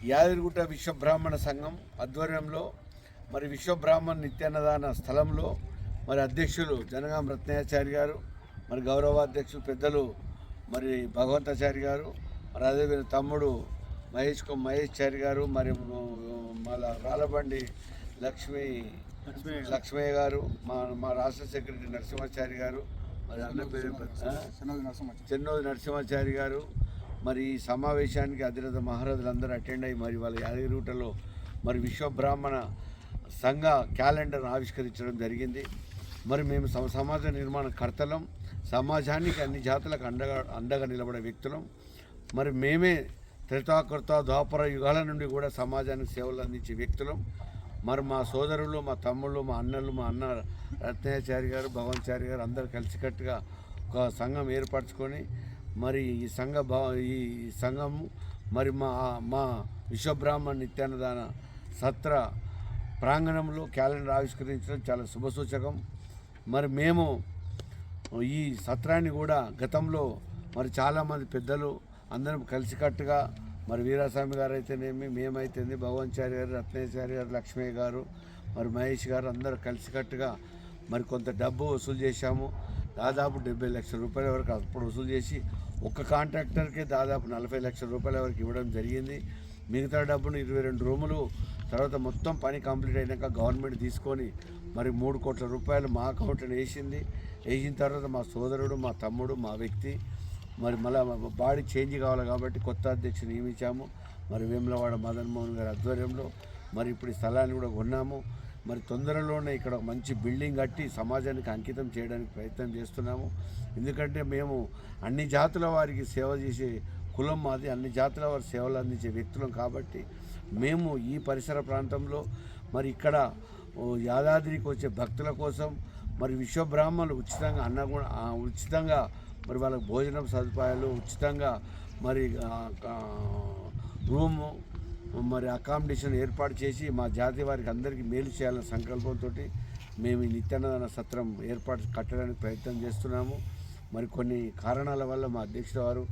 యాదగిరిగుట్ట విశ్వబ్రాహ్మణ సంఘం ఆధ్వర్యంలో మరి విశ్వబ్రాహ్మణ నిత్యాన్నదాన స్థలంలో మరి అధ్యక్షులు జనగాం రత్నాచారి గారు మరి గౌరవాధ్యక్షులు పెద్దలు మరి భగవంతాచారి గారు మరి అదేవిధంగా తమ్ముడు మహేష్ కు- మహేష్ చారి గారు మరి మళ్ళా రాలబండి లక్ష్మీ లక్ష్మయ్య గారు మా మా రాష్ట్ర సెక్రటరీ నరసింహాచారి గారు మరి అన్న పేరు ఆ? చెన్నోది నరసింహాచారి గారు మరి ఈ సమావేశానికి అధిరథ మహారాజులందరూ అటెండ్ అయ్యి మరి వాళ్ళ యాదగిరిగుట్టలో మరి విశ్వబ్రాహ్మణ సంఘ క్యాలెండర్ ఆవిష్కరించడం జరిగింది. మరి మేము సమాజ నిర్మాణ కర్తలం సమాజానికి అన్ని జాతులకు అండగా అండగా నిలబడే వ్యక్తులం. మరి మేమే త్రితాకృత ద్వాపర యుగాల నుండి కూడా సమాజానికి సేవలు అందించే వ్యక్తులం. మరి మా సోదరులు మా తమ్ముళ్ళు మా అన్నలు మా అన్న రత్నాచారి గారు భగవంచారి గారు అందరు కలిసికట్టుగా ఒక సంఘం ఏర్పరచుకొని మరి ఈ సంఘ భా ఈ సంఘం మరి మా మా విశ్వబ్రాహ్మణ నిత్యాన్నదాన సత్ర ప్రాంగణంలో క్యాలెండర్ ఆవిష్కరించడం చాలా శుభసూచకం. మరి మేము ఈ సత్రాన్ని కూడా గతంలో మరి చాలామంది పెద్దలు అందరం కలిసికట్టుగా మరి వీరాస్వామి గారు అయితేనేమి మేమైతేంది భగవంచారి గారు రత్నేశ్వరి గారు లక్ష్మయ్య గారు మరి మహేష్ గారు అందరూ కలిసికట్టుగా మరి కొంత డబ్బు వసూలు చేశాము. దాదాపు డెబ్బై లక్షల రూపాయల వరకు అప్పుడు వసూలు చేసి ఒక్క కాంట్రాక్టర్కే దాదాపు నలభై లక్షల రూపాయల వరకు ఇవ్వడం జరిగింది. మిగతా డబ్బును ఇరవై రెండు రూములు తర్వాత మొత్తం పని కంప్లీట్ అయినాక గవర్నమెంట్ తీసుకొని మరి మూడు కోట్ల రూపాయలు మా అకౌంట్లో వేసింది. వేసిన తర్వాత మా సోదరుడు మా తమ్ముడు మా వ్యక్తి మరి మళ్ళీ బాడీ చేంజ్ కావాలి కాబట్టి కొత్త అధ్యక్షుని నియమించాము. మరి వేములవాడ మదన్ మోహన్ గారి ఆధ్వర్యంలో మరి ఇప్పుడు ఈ స్థలాన్ని కూడా కొన్నాము. మరి తొందరలోనే ఇక్కడ మంచి బిల్డింగ్ కట్టి సమాజానికి అంకితం చేయడానికి ప్రయత్నం చేస్తున్నాము. ఎందుకంటే మేము అన్ని జాతుల వారికి సేవ చేసే కులం మాది అన్ని జాతుల వారి సేవలు అందించే వ్యక్తులం కాబట్టి మేము ఈ పరిసర ప్రాంతంలో మరి ఇక్కడ యాదాద్రికి వచ్చే భక్తుల కోసం మరి విశ్వబ్రాహ్మణులు ఉచితంగా అన్న కూడా ఉచితంగా మరి వాళ్ళకి భోజనం సదుపాయాలు ఉచితంగా మరి రూము మరి అకామిడేషన్ ఏర్పాటు చేసి మా జాతి వారికి అందరికీ మేలు చేయాలన్న సంకల్పంతో మేము ఈ నిత్యాన్నదాన సత్రం ఏర్పాటు కట్టడానికి ప్రయత్నం చేస్తున్నాము. మరి కొన్ని కారణాల వల్ల మా అధ్యక్షుల వారు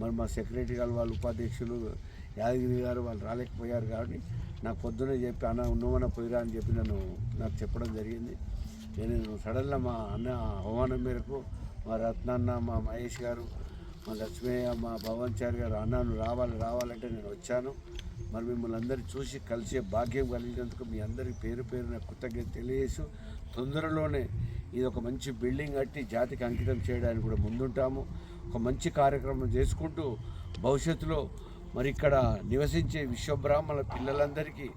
మరి మా సెక్రటరీ గారు వాళ్ళ ఉపాధ్యక్షులు యాదగిరి గారు వాళ్ళు రాలేకపోయారు కాబట్టి నాకు పొద్దునే చెప్పి అన్న ఉన్నవన్న పోయిరా అని చెప్పి నన్ను నాకు చెప్పడం జరిగింది. నేను సడన్గా మా అన్న ఆహ్వానం మేరకు మా రత్నాన్న మా మహేష్ గారు మా లక్ష్మయ్య మా భవన్చారి గారు అన్న రావాలి రావాలంటే నేను వచ్చాను. మరి మిమ్మల్ని అందరినీ చూసి కలిసే భాగ్యం కలిగినందుకు మీ అందరికి పేరు పేరున కృతజ్ఞత తెలియజేసు తొందరలోనే ఇది ఒక మంచి బిల్డింగ్ కట్టి జాతికి అంకితం చేయడానికి కూడా ముందుంటాము. ఒక మంచి కార్యక్రమం చేసుకుంటూ భవిష్యత్తులో మరి ఇక్కడ నివసించే విశ్వబ్రాహ్మణ పిల్లలందరికీ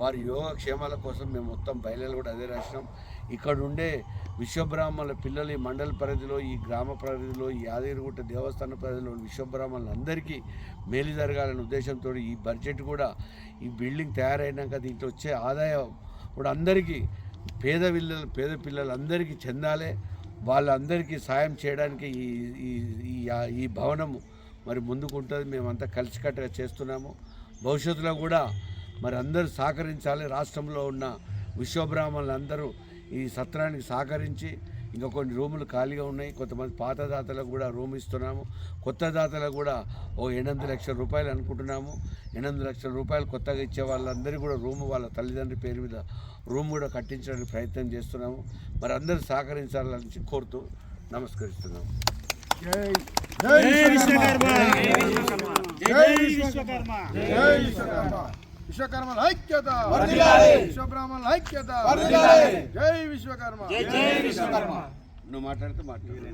వారి యోగక్షేమాల కోసం మేము మొత్తం బయలులు కూడా అదే రాసినాం. ఇక్కడ ఉండే విశ్వబ్రాహ్మణుల పిల్లలు ఈ మండల పరిధిలో ఈ గ్రామ పరిధిలో ఈ యాదగిరిగుట్ట దేవస్థాన పరిధిలో విశ్వబ్రాహ్మణులందరికీ మేలు జరగాలనే ఉద్దేశంతో ఈ బడ్జెట్ కూడా ఈ బిల్డింగ్ తయారైనాక దీంట్లో వచ్చే ఆదాయం కూడా అందరికీ పేద పిల్లలు పేద పిల్లలందరికీ చెందాలి. వాళ్ళందరికీ సాయం చేయడానికి ఈ ఈ ఈ- భవనము మరి ముందుకుంటుంది. మేమంతా కలిసికట్టుగా చేస్తున్నాము. భవిష్యత్తులో కూడా మరి అందరూ సహకరించాలి. రాష్ట్రంలో ఉన్న విశ్వబ్రాహ్మణులు అందరూ ఈ సత్రానికి సహకరించి ఇంకా కొన్ని రూములు ఖాళీగా ఉన్నాయి. కొంతమంది పాత దాతలకు కూడా రూమ్ ఇస్తున్నాము. కొత్త దాతలకు కూడా ఓ ఎనిమిది లక్షల రూపాయలు అనుకుంటున్నాము. ఎనిమిది లక్షల రూపాయలు కొత్తగా ఇచ్చే వాళ్ళందరికీ కూడా రూమ్ వాళ్ళ తల్లిదండ్రుల పేరు మీద రూమ్ కూడా కట్టించడానికి ప్రయత్నం చేస్తున్నాము. మరి అందరూ సహకరించాలని కోరుతూ నమస్కరిస్తున్నాము. జై విశ్వకర్మ. జై విశ్వకర్మ. జై విశ్వకర్మ. విశ్వకర్మల ఐక్యత! విశ్వబ్రాహ్మణుల ఐక్యత! జై విశ్వకర్మ! జై విశ్వకర్మ! నువ్వు మాట్లాడితే మాట్లాడు.